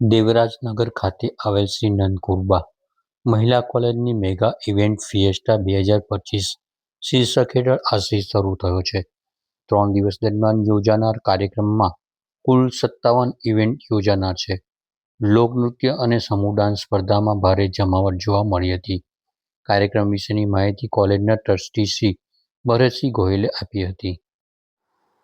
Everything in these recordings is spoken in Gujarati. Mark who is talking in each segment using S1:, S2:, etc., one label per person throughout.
S1: દેવરાજનગર ખાતે આવેલ શ્રી નંદકુરબા મહિલા કોલેજની મેગા ઇવેન્ટ ફિએસ્ટા બે હજાર પચીસ શીર્ષક હેઠળ આજથી શરૂ થયો છે. ત્રણ દિવસ દરમિયાન યોજાનાર કાર્યક્રમમાં કુલ સત્તાવન ઇવેન્ટ યોજાનાર છે. લોકનૃત્ય અને સમૂહ ડાન્સ સ્પર્ધામાં ભારે જમાવટ જોવા મળી હતી. કાર્યક્રમ વિશેની માહિતી કોલેજના ટ્રસ્ટી શ્રી ભરતસિંહ ગોહિલે આપી હતી.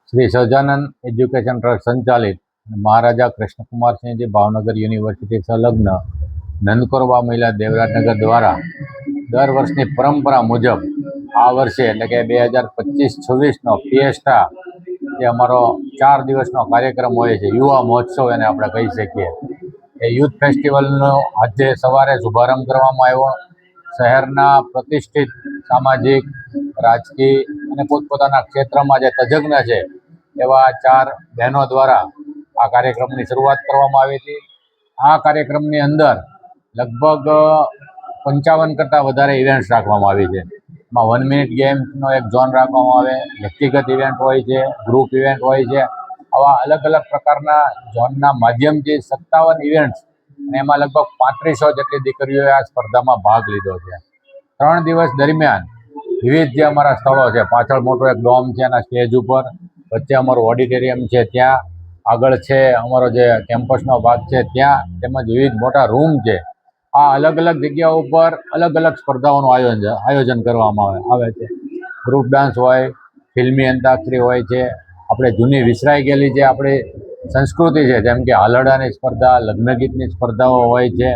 S2: શ્રી સહજાનંદ એજ્યુકેશન ટ્રસ્ટ સંચાલિત મહારાજા કૃષ્ણકુમારસિંહજી ભાવનગર યુનિવર્સિટી સંલગ્ન નંદકોરવા મહિલા દેવરાજનગર દ્વારા દર વર્ષની પરંપરા મુજબ આ વર્ષે એટલે કે બે હજાર પચીસ છવ્વીસનો ફિએસ્ટા જે અમારો ચાર દિવસનો કાર્યક્રમ હોય છે, યુવા મહોત્સવ એને આપણે કહી શકીએ. એ યુથ ફેસ્ટિવલનો આજે સવારે શુભારંભ કરવામાં આવ્યો. શહેરના પ્રતિષ્ઠિત સામાજિક, રાજકીય અને પોતપોતાના ક્ષેત્રમાં જે તજજ્ઞ છે, એવા ચાર બહેનો દ્વારા આ કાર્યક્રમની શરૂઆત કરવામાં આવી હતી. આ કાર્યક્રમની અંદર લગભગ પંચાવન કરતાં વધારે ઇવેન્ટ્સ રાખવામાં આવી છે. એમાં વન મિનિટ ગેમ્સનો એક ઝોન રાખવામાં આવે, વ્યક્તિગત ઇવેન્ટ હોય છે ગ્રુપ ઇવેન્ટ હોય છે. આવા અલગ અલગ પ્રકારના ઝોનના માધ્યમથી સત્તાવન ઇવેન્ટ્સ અને એમાં લગભગ પાંત્રીસો જેટલી દીકરીઓએ આ સ્પર્ધામાં ભાગ લીધો છે. ત્રણ દિવસ દરમિયાન વિવિધ જે અમારા સ્થળો છે, પાછળ મોટો એક ડોમ છે એના સ્ટેજ ઉપર, વચ્ચે અમારું ઓડિટોરિયમ છે ત્યાં. આગળ છે, અમારો જે કેમ્પસનો ભાગ છે, ત્યાં તેમજ વિવિધ મોટા રૂમ છે. આ અલગ અલગ જગ્યાઓ ઉપર અલગ અલગ સ્પર્ધાઓનું આયોજન આયોજન કરવામાં આવે આવે છે. ગ્રુપ ડાન્સ હોય ફિલ્મી અંતાક્ષરી હોય છે. આપણે જૂની વિસરાઈ ગયેલી જે આપણી સંસ્કૃતિ છે, જેમ કે હાલડાની સ્પર્ધા લગ્ન ગીતની સ્પર્ધાઓ હોય છે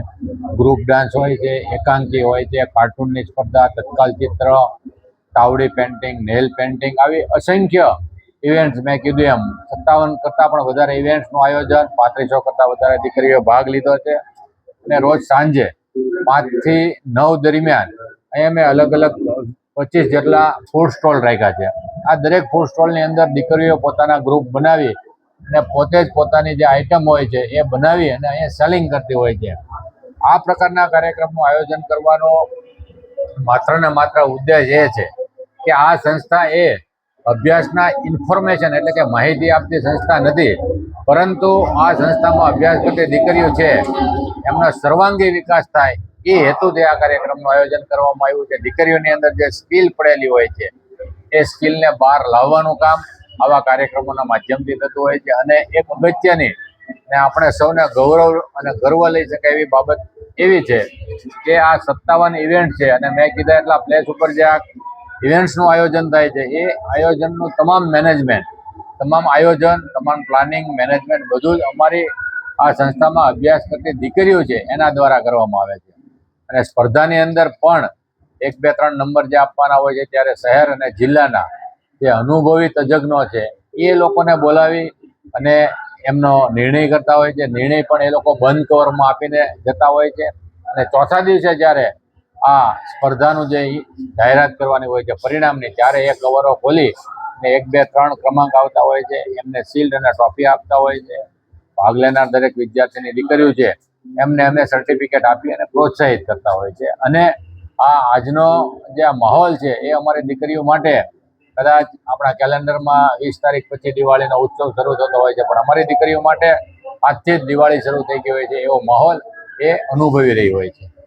S2: ગ્રુપ ડાન્સ હોય છે, એકાંકી હોય છે કાર્ટૂનની સ્પર્ધા, તત્કાલ ચિત્ર, તાવડી પેન્ટિંગ નેલ પેન્ટિંગ આવી અસંખ્ય ઇવેન્ટ્સ મેં કીધું એમ. સત્તાવન કરતાં પણ વધારે ઇવેન્ટ્સનું આયોજન, પાંત્રીસો કરતાં વધારે દીકરીઓએ ભાગ લીધો છે. અને રોજ સાંજે પાંચથી નવ દરમિયાન અહીંયા મેં અલગ અલગ પચીસ જેટલા ફૂડ સ્ટોલ રાખ્યા છે. આ દરેક ફૂડ સ્ટોલની અંદર દીકરીઓ પોતાના ગ્રુપ બનાવી અને પોતે જ પોતાની જે આઈટમ હોય છે એ બનાવી અને અહીંયા સેલિંગ કરતી હોય છે. આ પ્રકારના કાર્યક્રમનું આયોજન કરવાનો માત્ર ને માત્ર ઉદ્દેશ એ છે કે આ સંસ્થા એ અભ્યાસના ઇન્ફોર્મેશન એટલે કે માહિતી આપતી સંસ્થા નથી, પરંતુ આ સંસ્થામાં અભ્યાસ કરતી દીકરીઓ છે, એમનો સર્વાંગી વિકાસ થાય, એ હેતુથી આ કાર્યક્રમનું આયોજન કરવામાં આવ્યું છે. દીકરીઓની અંદર જે સ્કિલ પડેલી હોય છે, એ સ્કિલને બહાર લાવવાનું કામ આવા કાર્યક્રમોના માધ્યમથી થતું હોય છે અને એક અગત્યની ને આપણે સૌને ગૌરવ અને ગર્વ લઈ શકાય એવી બાબત એવી છે કે આ સત્તાવન ઇવેન્ટ છે અને મેં કીધા એટલા પ્લેસ ઉપર જે આ ઇવેન્ટ્સનું આયોજન થાય છે. એ આયોજનનું તમામ મેનેજમેન્ટ તમામ આયોજન, તમામ પ્લાનિંગ મેનેજમેન્ટ બધું જ અમારી આ સંસ્થામાં અભ્યાસ કરતી દીકરીઓ છે, એના દ્વારા કરવામાં આવે છે. અને સ્પર્ધાની અંદર પણ એક, બે, ત્રણ નંબર જે આપવાના હોય છે, ત્યારે શહેર અને જિલ્લાના જે અનુભવી તજજ્ઞો છે, એ લોકોને બોલાવી અને એમનો નિર્ણય કરતા હોય છે. નિર્ણય પણ એ લોકો બંધ કવરમાં આપીને જતા હોય છે. અને ચોથા દિવસે જ્યારે આ સ્પર્ધાનું જે જાહેરાત કરવાની હોય છે, પરિણામની ત્યારે એ કવરો ખોલી અને એક, બે, ત્રણ ક્રમાંક આવતા હોય છે. એમને શિલ્ડ અને ટ્રોફી આપતા હોય છે. ભાગ લેનાર દરેક વિદ્યાર્થીની દીકરીઓ છે, એમને અમે સર્ટિફિકેટ આપી અને પ્રોત્સાહિત કરતા હોય છે. અને આ આજનો જે માહોલ છે, એ અમારી દીકરીઓ માટે કદાચ આપણા કેલેન્ડરમાં વીસ તારીખ પછી દિવાળીનો ઉત્સવ શરૂ થતો હોય છે, પણ અમારી દીકરીઓ માટે આજથી જ દિવાળી શરૂ થઈ ગઈ હોય છે, એવો માહોલ એ અનુભવી રહી હોય છે.